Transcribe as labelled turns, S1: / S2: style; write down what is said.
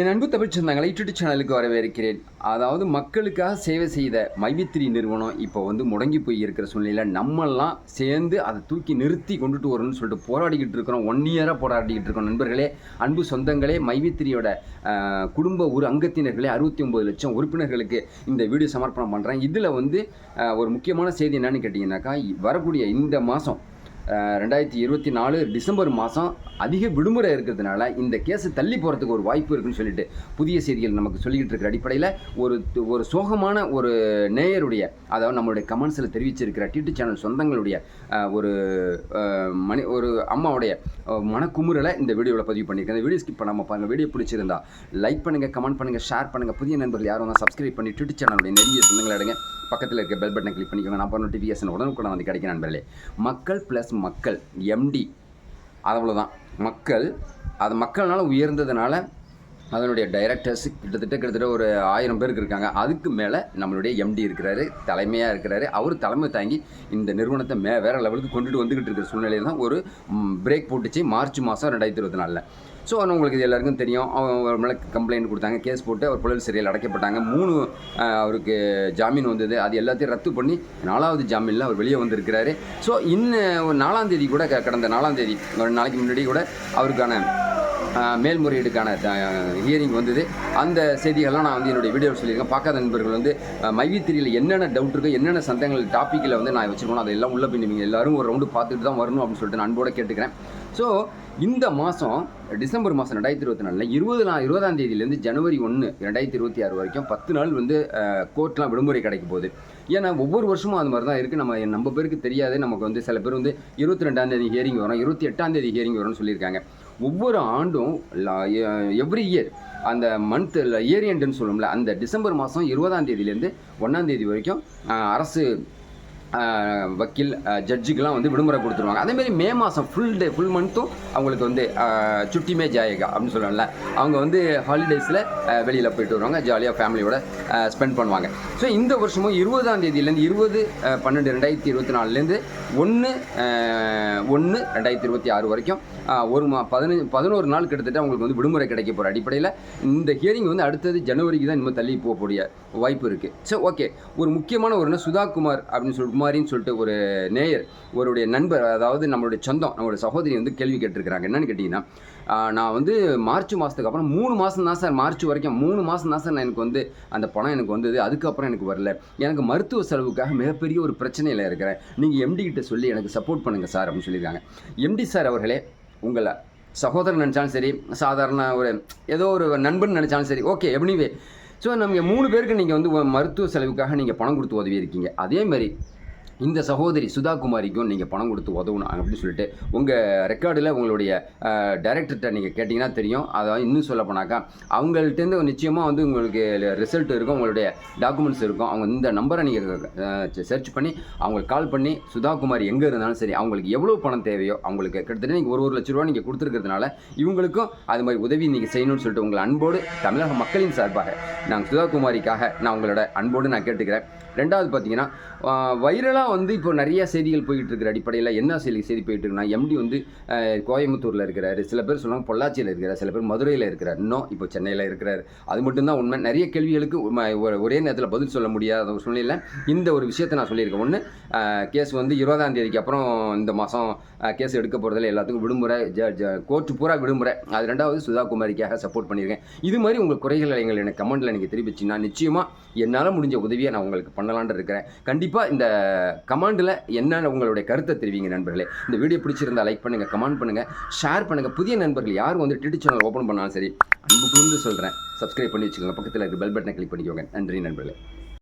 S1: என் அன்பு தமிழ் சொந்தங்களை யூடியூப் சேனலுக்கு வரவேற்கிறேன். அதாவது மக்களுக்காக சேவை செய்த மைவித்திரி நிறுவனம் இப்போ வந்து முடங்கி போய் இருக்கிற சூழ்நிலையில் நம்மெல்லாம் சேர்ந்து அதை தூக்கி நிறுத்தி கொண்டுட்டு வரணும்னு சொல்லிட்டு போராடிக்கிட்டு இருக்கிறோம். ஒன் இயராக போராடிக்கிட்டு இருக்கோம் நண்பர்களே. அன்பு சொந்தங்களே மைவித்திரியோட குடும்ப ஒரு அங்கத்தினர்களே அறுபத்தி ஒம்பது லட்சம் உறுப்பினர்களுக்கு இந்த வீடியோ சமர்ப்பணம் பண்ணுறேன் இதில் வந்து ஒரு முக்கியமான செய்தி என்னன்னு கேட்டிங்கன்னாக்கா வரக்கூடிய இந்த மாதம் ரெண்டாயிரத்தி இருபத்தி நாலு டிசம்பர் மாதம் அதிக விடுமுறை இருக்கிறதுனால இந்த கேஸை தள்ளி போகிறதுக்கு ஒரு வாய்ப்பு இருக்குன்னு சொல்லிட்டு புதிய செய்திகள் நமக்கு சொல்லிக்கிட்டு இருக்கிற அடிப்படையில் ஒரு ஒரு சோகமான ஒரு நேயருடைய அதாவது நம்மளுடைய கமெண்ட்ஸில் தெரிவிச்சிருக்கிற டிடி சேனல் சொந்தங்களுடைய ஒரு மணி ஒரு அம்மாவுடைய மனக்குமுறலை இந்த வீடியோவில் பதிவு பண்ணியிருக்கேன். இந்த வீடியோ ஸ்கிப் பண்ணாமல் பாருங்கள் வீடியோ பிடிச்சிருந்தா லைக் பண்ணுங்கள் கமெண்ட் பண்ணுங்கள் ஷேர் பண்ணுங்கள் புதிய நண்பர்கள் யாரும் தான் சப்ஸ்கிரைப் பண்ணி டிடி சேனலுடைய நெருங்கிய சொந்தங்களை எடுங்க பக்கத்தில் இருக்க பெல் பட்டனை கிளிக் பண்ணிக்கோங்க. நான் பண்ண நோட்டிஃபிகேஷன் உடனுக்குடன் வந்து கிடைக்கும் நண்பர்களே. மக்கள் ப்ளஸ் மக்கள் எம்டி அவ்வளோதான் மக்கள் அது மக்கள்னால உயர்ந்ததுனால அதனுடைய டைரக்டர்ஸ் கிட்டத்தட்ட கிட்டத்தட்ட ஒரு ஆயிரம் பேருக்கு இருக்காங்க. அதுக்கு மேலே நம்மளுடைய எம்டி இருக்கிறாரு தலைமையாக இருக்கிறாரு. அவர் தலைமை தாங்கி இந்த நிறுவனத்தை மே வேறு லெவலுக்கு கொண்டுட்டு வந்துக்கிட்டு இருக்கிற சூழ்நிலையில் தான் ஒரு பிரேக் போட்டுச்சு. மார்ச் மாதம் ரெண்டாயிரத்தி இருபத்தி நாலில். ஸோ உங்களுக்கு இது எல்லாருக்கும் தெரியும். அவங்க மேலே கம்ப்ளைண்ட் கொடுத்தாங்க. கேஸ் போட்டு அவர் புழல் சிறையில் அடைக்கப்பட்டாங்க. மூணு அவருக்கு ஜாமீன் வந்தது. அது எல்லாத்தையும் ரத்து பண்ணி நாலாவது ஜாமீனில் அவர் வெளியே வந்திருக்கிறாரு. ஸோ இன்னும் ஒரு நாலாம் தேதி கூட க- கடந்த நாலாம் தேதி ஒரு நாளைக்கு முன்னாடி கூட அவருக்கான மேல்முறையீடுக்கான ஹியரிங் வந்தது. அந்த செய்திகள்லாம் நான் வந்து என்னுடைய வீடியோவில் சொல்லியிருக்கேன். பார்க்காத நண்பர்கள் வந்து மைவித்திரியில் என்னென்ன டவுட் இருக்கோ என்னென்ன சந்தேகங்கள் டாப்பிக்கில் வந்து நான் வச்சுருக்கணும் அதெல்லாம் உள்ள போய் நீங்கள் எல்லாரும் ஒரு ரவுண்டு பார்த்துட்டு தான் வரணும் அப்படின்னு சொல்லிட்டு நான் அன்போட கேட்டுக்கிறேன். ஸோ இந்த மாதம் டிசம்பர் மாதம் ரெண்டாயிரத்தி இருபத்தி நாலில் இருபது நாள் இருபதாம் தேதியிலேருந்து ஜனவரி ஒன்று ரெண்டாயிரத்தி இருபத்தி ஆறு வரைக்கும் பத்து நாள் வந்து கோர்ட்லாம் விடுமுறை கிடைக்க போகுது. ஏன்னா ஒவ்வொரு வருஷமும் அது மாதிரி தான் இருக்குது நம்ம நம்ம பேருக்கு தெரியாது. நமக்கு வந்து சில பேர் வந்து இருபத்தி ரெண்டாம் தேதி ஹியரிங் வரும் இருபத்தி எட்டாம் தேதி ஹியரிங் வரும்னு சொல்லியிருக்காங்க. ஒவ்வொரு ஆண்டும் எவ்ரி இயர் அந்த மந்த் இயர் எண்டுன்னு சொல்லுவோம்ல அந்த டிசம்பர் மாதம் இருபதாம் தேதியிலேருந்து ஒன்றாம் தேதி வரைக்கும் அரசு வக்கீல் ஆஹ், ஜட்ஜுக்கெல்லாம் வந்து விடுமுறை கொடுத்துருவாங்க. அதேமாரி மே மாதம் ஃபுல் டே ஃபுல் மந்த்தும் அவங்களுக்கு வந்து சுட்டிமே ஜாயகா அப்படின்னு சொல்லுவாங்கல்ல அவங்க வந்து ஹாலிடேஸில் வெளியில் போயிட்டு வருவாங்க ஜாலியாக ஃபேமிலியோட ஸ்பெண்ட் பண்ணுவாங்க. ஸோ இந்த வருஷமும் இருபதாம் தேதியிலேருந்து இருபது பன்னெண்டு ரெண்டாயிரத்தி இருபத்தி நாலுலேருந்து ஒன்று ஒன்று ரெண்டாயிரத்தி இருபத்தி ஆறு வரைக்கும் ஒரு மா பதினஞ்சு பதினோரு நாள் கிட்டத்தட்ட அவங்களுக்கு வந்து விடுமுறை கிடைக்க போகிற அடிப்படையில் இந்த ஹியரிங் வந்து அடுத்தது ஜனவரிக்கு தான் இன்னும் தள்ளி போகக்கூடிய வாய்ப்பு இருக்குது ஸோ ஓகே ஒரு முக்கியமான ஒரு என்ன சுதா குமார் அப்படின்னு சொல்லிட்டு குமாரின்னு சொல்லிட்டு ஒரு நேயர் ஒருடைய நண்பர் அதாவது நம்மளுடைய சொந்தம் நம்மளுடைய சகோதரி வந்து கேள்வி கேட்டிருக்கிறாங்க. என்னன்னு கேட்டிங்கன்னா நான் வந்து மார்ச் மாதத்துக்கு அப்புறம் மூணு மாதம் தான் சார் மார்ச் வரைக்கும் மூணு மாதம் தான் சார் நான் எனக்கு வந்து அந்த பணம் எனக்கு வந்தது. அதுக்கப்புறம் எனக்கு வரல. எனக்கு மருத்துவ செலவுக்காக மிகப்பெரிய ஒரு பிரச்சனையில் இருக்கிறேன். நீங்கள் எம்டி கிட்ட சொல்லி எனக்கு சப்போர்ட் பண்ணுங்கள் சார் அப்படின்னு சொல்லியிருக்காங்க. எம்டி சார் அவர்களே உங்களை சகோதரன் நினச்சாலும் சரி சாதாரண ஒரு ஏதோ ஒரு நண்பன் நினச்சாலும் சரி ஓகே எவ்னிவே ஸோ நம்ம மூணு பேருக்கு நீங்கள் வந்து மருத்துவ செலவுக்காக நீங்கள் பணம் கொடுத்து உதவி இருக்கீங்க அதே மாதிரி இந்த சகோதரி சுதா குமாரிக்கும் நீங்கள் பணம் கொடுத்து உதவணும் அப்படின்னு சொல்லிட்டு உங்கள் ரெக்கார்டில் உங்களுடைய டைரக்டர்கிட்ட நீங்கள் கேட்டிங்கன்னா தெரியும். அதாவது இன்னும் சொல்ல போனாக்கா அவங்கள்ட்டேருந்து நிச்சயமாக வந்து உங்களுக்கு ரிசல்ட் இருக்கும் உங்களுடைய டாக்குமெண்ட்ஸ் இருக்கும். அவங்க இந்த நம்பரை நீங்கள் சர்ச் பண்ணி அவங்களுக்கு கால் பண்ணி சுதாகுமாரி எங்கே இருந்தாலும் சரி அவங்களுக்கு எவ்வளோ பணம் தேவையோ அவங்களுக்கு கிட்டத்தட்ட நீங்கள் ஒரு ஒரு லட்ச ரூபா நீங்கள் கொடுத்துருக்கிறதுனால இவங்களுக்கும் அது மாதிரி உதவி நீங்கள் செய்யணும்னு சொல்லிட்டு உங்களை அன்போடு தமிழக மக்களின் சார்பாக நாங்கள் சுதா குமாரிக்காக நான் உங்களோட அன்போடு நான் கேட்டுக்கிறேன். ரெண்டாவது பார்த்தீங்கன்னா வைரலாக வந்து இப்போ நிறைய செய்திகள் போயிட்டு இருக்கிற அடிப்படையில் என்ன செய்தி செய்தி போயிட்டு இருக்குன்னா எம்டி வந்து கோயம்புத்தூரில் இருக்கிறாரு. சில பேர் சொன்னாங்க பொள்ளாச்சியில் இருக்கிறார். சில பேர் மதுரையில் இருக்கிறார். இன்னும் இப்போ சென்னையில் இருக்கிறார். அது மட்டும்தான் உண்மை. நிறைய கேள்விகளுக்கு ஒரே நேரத்தில் பதில் சொல்ல முடியாத ஒரு சூழ்நிலையில் இந்த ஒரு விஷயத்தை நான் சொல்லியிருக்கேன். ஒன்று கேஸ் வந்து இருபதாம் தேதிக்கு அப்புறம் இந்த மாதம் கேஸ் எடுக்க போகிறதில்ல எல்லாத்துக்கும் விடுமுறை ஜ ஜ கோர்ட்டு பூரா விடுமுறை. அது ரெண்டாவது சுதா குமாரிக்காக சப்போர்ட் பண்ணியிருக்கேன். இது மாதிரி உங்கள் குறைகளை எங்கள் எனக்கு கமெண்ட்டில் நீங்கள் தெரிவிச்சுன்னா நிச்சயமாக என்னால் முடிஞ்ச உதவியை நான் உங்களுக்கு பண்ண பண்ணலான்னு இருக்கிறேன். கண்டிப்பாக இந்த கமாண்டில் என்ன உங்களுடைய கருத்தை தெரிவிங்க நண்பர்களே? இந்த வீடியோ பிடிச்சிருந்தா லைக் பண்ணுங்கள் கமெண்ட் பண்ணுங்கள் ஷேர் பண்ணுங்கள் புதிய நண்பர்கள் யாரும் வந்து டிடி சேனல் ஓப்பன் பண்ணாலும் சரி அன்பு கூர்ந்து சொல்கிறேன் சப்ஸ்கிரைப் பண்ணி வச்சுக்கோங்க. பக்கத்தில் இருக்க பெல் பட்டனை கிளிக் பண்ணிக்கோங்க. நன்றி நண்பர்களே.